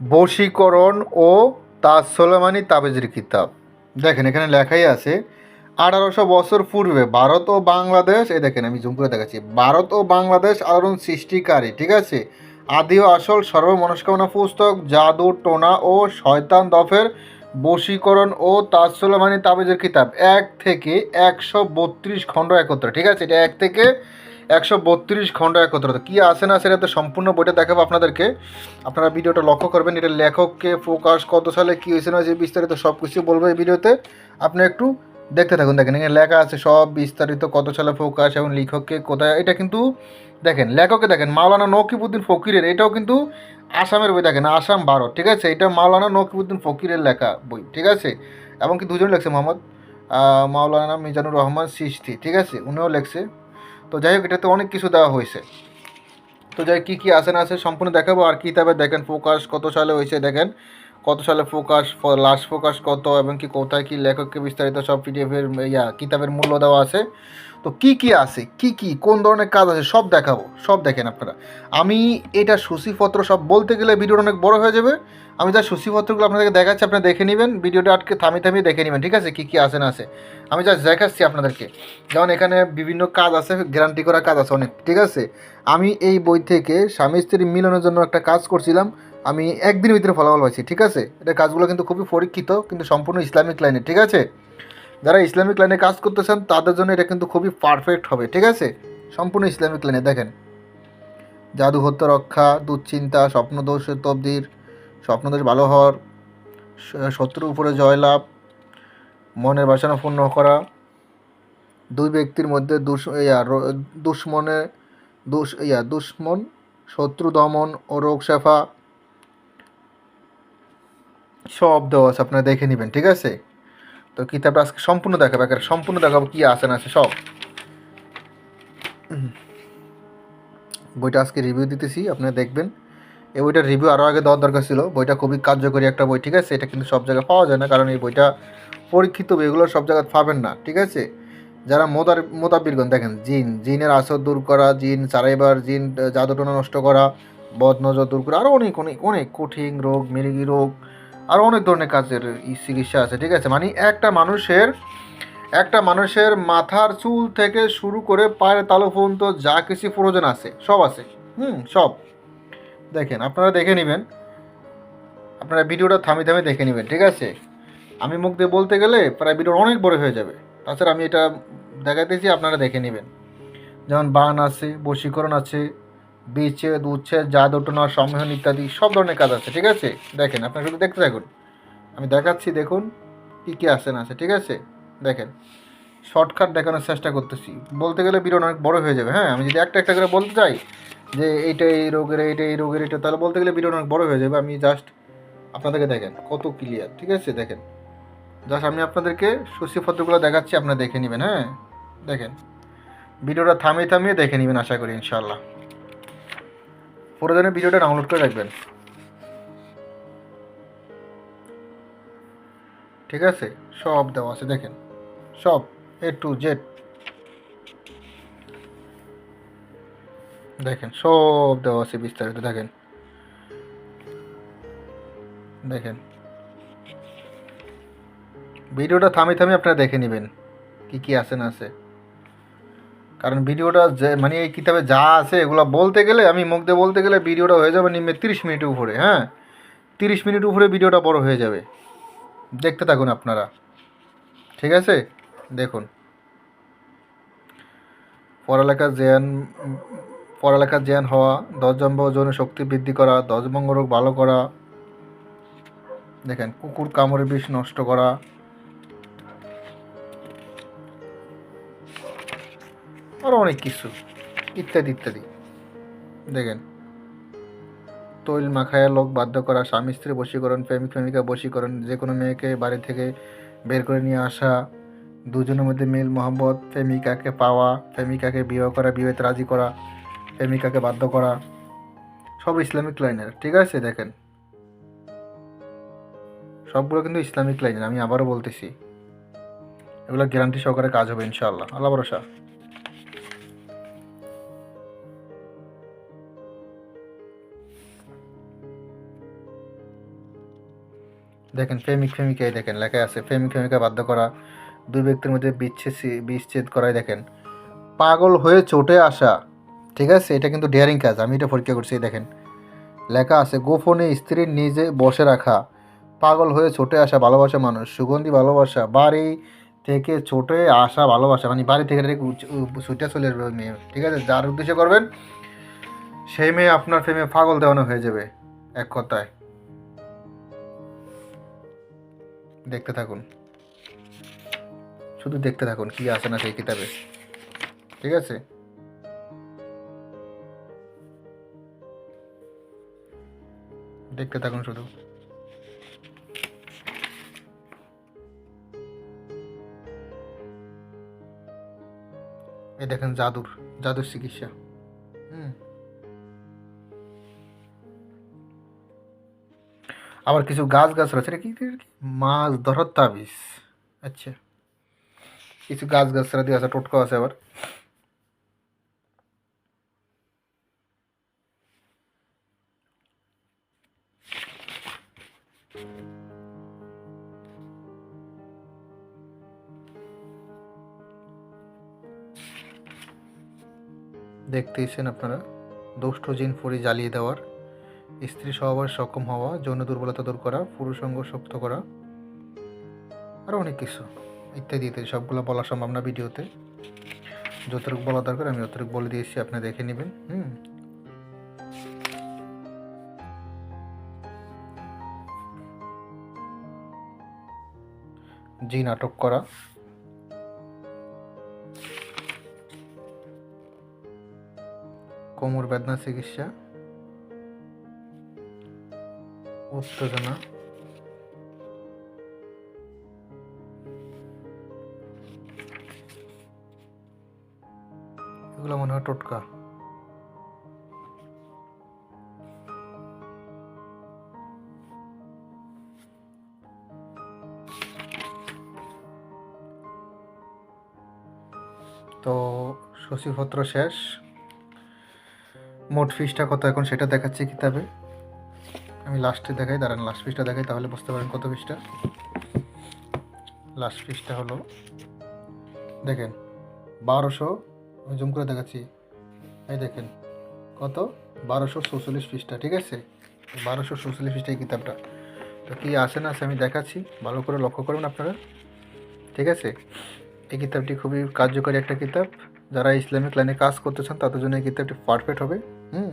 বশীকরণ ও তাজ সোলেমানি তাবেজের কিতাব। দেখেন, এখানে লেখাই আছে, আঠারোশো বছর পূর্বে ভারত ও বাংলাদেশ, এই দেখেন, আমি জুম করে দেখাচ্ছি, ভারত ও বাংলাদেশ আলোড়ন সৃষ্টিকারী, ঠিক আছে? আদি ও আসল সর্বমনস্কামনা পুস্তক, জাদু, টোনা ও শয়তান দফের বশীকরণ ও তাজ সোলেমানি তাবেজের কিতাব। এক থেকে একশো বত্রিশ খণ্ড একত্র, ঠিক আছে? এটা এক থেকে একশো বত্রিশ খণ্ড একত্র কী আসে না সেটা তো সম্পূর্ণ বইটা দেখাবো আপনাদেরকে। আপনারা ভিডিওটা লক্ষ্য করবেন, এটা লেখককে ফোকাস কত সালে কী হয়েছে, না যে বিস্তারিত সব কিছু বলব এই ভিডিওতে। আপনি একটু দেখতে থাকুন, দেখেন, এখানে লেখা আছে সব বিস্তারিত, কত সালে ফোকাস এবং লেখককে কোথায়, এটা কিন্তু দেখেন লেখককে দেখেন, মাওলানা নকিবুদ্দিন ফকিরের, এটাও কিন্তু আসামের বই, দেখেন, আসাম ভারত, ঠিক আছে? এটা মাওলানা নকিবুদ্দিন ফকিরের লেখা বই, ঠিক আছে? এবং কি দুজন লেখছে, মোহাম্মদ? মাওলানা মিজানুর রহমান সৃষ্টি ঠিক আছে? উনিও লেখছে। তো যাই হোক, এটাতে অনেক কিছু দেওয়া হয়েছে। তো যাই কী কী আসে না আসে সম্পূর্ণ দেখাবো। আর কিতাবে দেখেন প্রকাশ কত সালে হয়েছে দেখেন। কত সালে ফোকাস লাস্ট ফোকাস কত এবং কি কোথায় কি লেখককে বিস্তারিত সব পিডিএফের ইয়া, কিতাবের মূল্য দেওয়া আছে। তো কি কি আছে? কি কি? কোন ধরনের কাজ আছে? সব দেখাবো। সব দেখেন আপনারা। আমি এটা সূচিপত্র সব বলতে গেলে ভিডিওটা অনেক বড় হয়ে যাবে। আমি যা সূচিপত্রগুলো আপনাদেরকে দেখাচ্ছি আপনারা দেখে নেবেন। ভিডিওটা আটকে থামিয়ে থামিয়ে দেখে নেবেন, ঠিক আছে? কি কি আছে না আছে। আমি যা দেখাচ্ছি আপনাদেরকে। যেমন এখানে বিভিন্ন কাজ আছে গ্যারান্টি করা কাজ আছে অনেক, ঠিক আছে? আমি এই বই থেকে স্বামী স্ত্রীর মিলনের জন্য একটা কাজ করছিলাম। আমি একদিনের ভিতরে ফলাফল পাইছি ঠিক আছে? এটা কাজগুলো কিন্তু খুবই পরীক্ষিত, কিন্তু সম্পূর্ণ ইসলামিক লাইনে ঠিক আছে? যারা ইসলামিক লাইনে কাজ করতে চান তাদের জন্য এটা কিন্তু খুবই পারফেক্ট হবে, ঠিক আছে? সম্পূর্ণ ইসলামিক লাইনে দেখেন। জাদু হত্যা, রক্ষা, দুশ্চিন্তা স্বপ্নদোষ তবদির স্বপ্নদোষ ভালো হওয়ার শত্রুর উপরে জয়লাভ, মনের বাসনা পূর্ণ করা, দুই ব্যক্তির মধ্যে দুষ, ইয়া দুশ্মনে, দুষ, ইয়া, দুশ্মন, শত্রু দমন ও রোগ শেফা সব দেওয়া আছে, আপনারা দেখে নেবেন, ঠিক আছে? তো কিতাবটা আজকে সম্পূর্ণ দেখাবো একেবারে সম্পূর্ণ দেখাবো কী আছে না আছে, সব। বইটা আজকে রিভিউ দিতেছি, আপনারা দেখবেন। এই বইটার রিভিউ আরও আগে দেওয়ার দরকার ছিল, বইটা খুবই কার্যকরী একটা বই, ঠিক আছে? এটা কিন্তু সব জায়গায় পাওয়া যায় না, কারণ এই বইটা পরীক্ষিত এগুলো সব জায়গায় পাবেন না, ঠিক আছে? যারা মোদার মোতাবিরগণ দেখেন, জিন, জিনের আসর দূর করা, জিন চারাইবার জিন জাদুটনা নষ্ট করা বদ নজর দূর করা আরও অনেক অনেক অনেক কঠিন রোগ মিলিগি রোগ আরও অনেক ধরনের কাজের চিকিৎসা আছে, ঠিক আছে? মানে একটা মানুষের একটা মানুষের মাথার চুল থেকে শুরু করে পায়ের তালু পর্যন্ত যা কিছু প্রয়োজন আছে, সব আছে, হুম, সব। দেখেন, আপনারা দেখে নেবেন। আপনারা ভিডিওটা থামি থামি দেখে নেবেন, ঠিক আছে? আমি মুখ দিয়ে বলতে গেলে প্রায় ভিডিও অনেক বড় হয়ে যাবে। তাছাড়া আমি এটা দেখাতেছি আপনারা দেখে নেবেন। যেমন বান আছে, বশীকরণ আছে বিচ্ছেদ উচ্ছেদ জাদুটনা সম্মেলন ইত্যাদি সব ধরনের কাজ আছে, ঠিক আছে? দেখেন, আপনারা শুধু দেখতে থাকুন। আমি দেখাচ্ছি, দেখুন, কী কী আছে, না আছে, ঠিক আছে? দেখেন, শর্টকাট দেখানোর চেষ্টা করতেছি। বলতে গেলে ভিডিও অনেক বড় হয়ে যাবে হ্যাঁ? আমি যদি একটা একটা করে বলতে চাই যে এইটা এই রোগের, এইটা এই রোগের এটা তাহলে বলতে গেলে ভিডিও অনেক বড় হয়ে যাবে। আমি জাস্ট আপনাদেরকে দেখেন, কত ক্লিয়ার ঠিক আছে? দেখেন জাস্ট আমি আপনাদেরকে সূচিপত্রগুলো দেখাচ্ছি, আপনারা দেখে নেবেন হ্যাঁ? দেখেন, ভিডিওটা থামিয়ে থামিয়ে দেখে নেবেন, আশা করি ইনশাল্লাহ প্রয়োজনে ভিডিওটা ডাউনলোড করে রাখবেন। ঠিক আছে? সব দেওয়া আছে, দেখেন। সব এ টু জেড দেখেন, সব দেওয়া আছে বিস্তারিত, দেখেন। দেখেন। ভিডিওটা থামি থামি আপনারা দেখে নেবেন, কি কি আছে না আছে। কারণ ভিডিওটা যে মানে এই কিতাবে যা আছে এগুলো বলতে গেলে, আমি মুখ দিয়ে বলতে গেলে ভিডিওটা হয়ে যাবে নিম্নে তিরিশ মিনিটের উপরে হ্যাঁ? তিরিশ মিনিট উপরে ভিডিওটা বড় হয়ে যাবে। দেখতে থাকুন আপনারা। ঠিক আছে? দেখুন। পড়ালেখার জ্ঞান পড়ালেখার জ্ঞান হওয়া দশ জন্ম ওজনের শক্তি বৃদ্ধি করা দশ ভঙ্গ রোগ ভালো করা, দেখেন, কুকুর কামড়ে বিষ নষ্ট করা আরও অনেক কিছু, ইত্যাদি ইত্যাদি। দেখেন, তৈল মাখায়া লোক বাধ্য করা, স্বামী স্ত্রী বশীকরণ, প্রেমিক, প্রেমিকা বশীকরণ, যে কোনো মেয়েকে বাড়ি থেকে বের করে নিয়ে আসা, দুজনের মধ্যে মিল মোহাম্মদ প্রেমিকাকে পাওয়া, প্রেমিকাকে বিবাহ করা বিবাহিত রাজি করা, প্রেমিকাকে বাধ্য করা, সব ইসলামিক লাইনের, ঠিক আছে? দেখেন, সবগুলো কিন্তু ইসলামিক লাইনের, আমি আবারও বলতেছি। এগুলো গ্যারান্টি সহকারে কাজ হবে, ইনশাআল্লাহ। আল্লাহ ভরসা। দেখেন প্রেমিক প্রেমিকাই দেখেন লেখা আছে। প্রেমিক প্রেমিকা বাধ্য করা, দুই ব্যক্তির মধ্যে বিচ্ছেদ বিচ্ছেদ করাই দেখেন। পাগল হয়ে চটে আসা, ঠিক আছে? এটা কিন্তু ডেয়ারিং কাজ, আমি এটা পরীক্ষা করছি দেখেন। লেখা আছে, গোপনে স্ত্রীর নিজে বসে রাখা, পাগল হয়ে ছুটে আসা ভালোবাসা মানুষ, সুগন্ধি ভালোবাসা, বাড়ি থেকে ছুটে আসা ভালোবাসা মানে বাড়ি থেকে ছুটে চলে আসবে মেয়ে, ঠিক আছে? যার উদ্দেশ্য করবেন, সেই মেয়ে আপনার প্রেমে পাগল দেওয়ানো হয়ে যাবে, এক কথায়। দেখতে থাকুন। শুধু দেখতে থাকুন কি আছে না সেই কিতাবে। ঠিক আছে? দেখতে থাকুন শুধু। এই দেখেন জাদুর জাদুর চিকিৎসা। হুম। আবার কিছু গাছ গাছ রয়েছে এটা কি কি- কি? মাছ ধরার তাবিজ আচ্ছা কিছু গাছ গাছরা দিয়ে আছে টোটকা আছে আবার দেখতেইছেন আপনারা দুষ্ট জিন ফুরি জ্বালিয়ে দেওয়ার স্ত্রী স্বভাবের সক্ষম হওয়া, যৌন দুর্বলতা দূর করা পুরুষ অঙ্গ শক্ত করা আরও অনেক কিছু ইত্যাদি ইত্যাদি। সবগুলো বলা সম্ভব না ভিডিওতে। যতটুকু বলা দরকার আমি অতটুকু বলে দিয়েছি, আপনি দেখে নেবেন, হুম? জি, নাটক করা। কোমর বেদনা চিকিৎসা। উত্তেজনা এগুলো মনে হয় টোটকা। তো সচিপত্র শেষ। মোট ফিসটা কত এখন সেটা দেখাচ্ছি কিতাবে। আমি লাস্টে দেখাই, দাঁড়ান লাস্ট পিসটা দেখাই, তাহলে বুঝতে পারেন কত ফিসটা লাস্ট পিসটা হলো, দেখেন, বারোশো, আমি জুম করে দেখাচ্ছি। এই দেখেন, কত? বারোশো চৌচল্লিশ পৃষ্ঠা ঠিক আছে? বারোশো চৌচল্লিশ পৃষ্ঠা এই কিতাবটা। তো কী আসে না আছে আমি দেখাচ্ছি, ভালো করে লক্ষ্য করবেন আপনারা। ঠিক আছে? এই কিতাবটি খুবই কার্যকরী একটা কিতাব। যারা ইসলামিক লাইনে কাজ করতে চান, তাদের জন্য এই কিতাবটি পারফেক্ট হবে। হুম?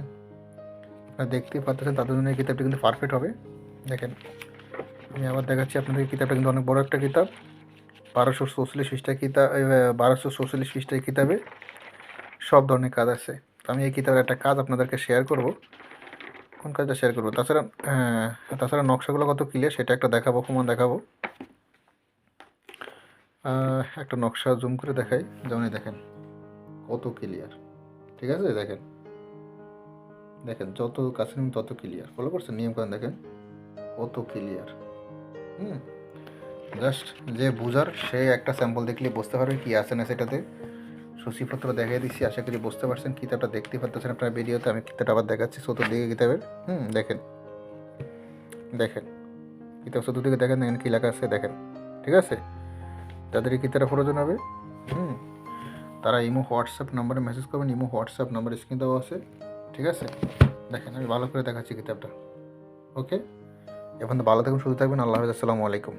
আপনারা দেখতেই পাচ্ছেন তাদের জন্য এই কিতাবটি কিন্তু পারফেক্ট হবে। দেখেন আমি আবার দেখাচ্ছি আপনাদের কিতাবটা কিন্তু অনেক বড় একটা কিতাব। বারোশো চৌচল্লিশ পৃষ্ঠা কিতাব বারোশো চৌচল্লিশ এই কিতাবে সব ধরনের কাজ আছে। তো আমি এই কিতাবের একটা কাজ আপনাদেরকে শেয়ার করব। কোন কাজটা শেয়ার করব? তাছাড়া হ্যাঁ, তাছাড়া নকশাগুলো কত ক্লিয়ার সেটা একটা দেখাবো প্রমাণ দেখাবো। একটা নকশা জুম করে দেখাই। যেমন দেখেন কত ক্লিয়ার ঠিক আছে দেখেন। দেখেন, যত কাছে নিন তত ক্লিয়ার ফলো করছেন? নিয়ম কারণ দেখেন। কত ক্লিয়ার হুম? জাস্ট যে বুঝার, সে একটা স্যাম্পল দেখলে বুঝতে পারবে কি আছে না সেটাতে। সূচিপত্র দেখিয়ে দিচ্ছি, আশা করি বুঝতে পারছেন। কিতাবটা দেখতে পারতেছেন আপনার ভিডিওতে, আমি কিতাবটা আবার দেখাচ্ছি চতুর্দিকে কিতাবের। হুম, দেখেন। দেখেন। কিতাব চতুর্দিকে দেখেন দেখেন কী লেখা আছে, দেখেন। ঠিক আছে? তাদের কিতাবটা প্রয়োজন হবে। হুম? তারা ইমো, হোয়াটসঅ্যাপ নাম্বারে মেসেজ করবেন, ইমো, হোয়াটসঅ্যাপ নাম্বার স্ক্রিন দেওয়া আছে। ঠিক আছে? দেখেন, আমি ভালো করে দেখাচ্ছি কিতাবটা। ওকে? এখন তো ভালো থাকুন শুধু থাকবেন আল্লাহ হাফিজ, আসসালামু আলাইকুম।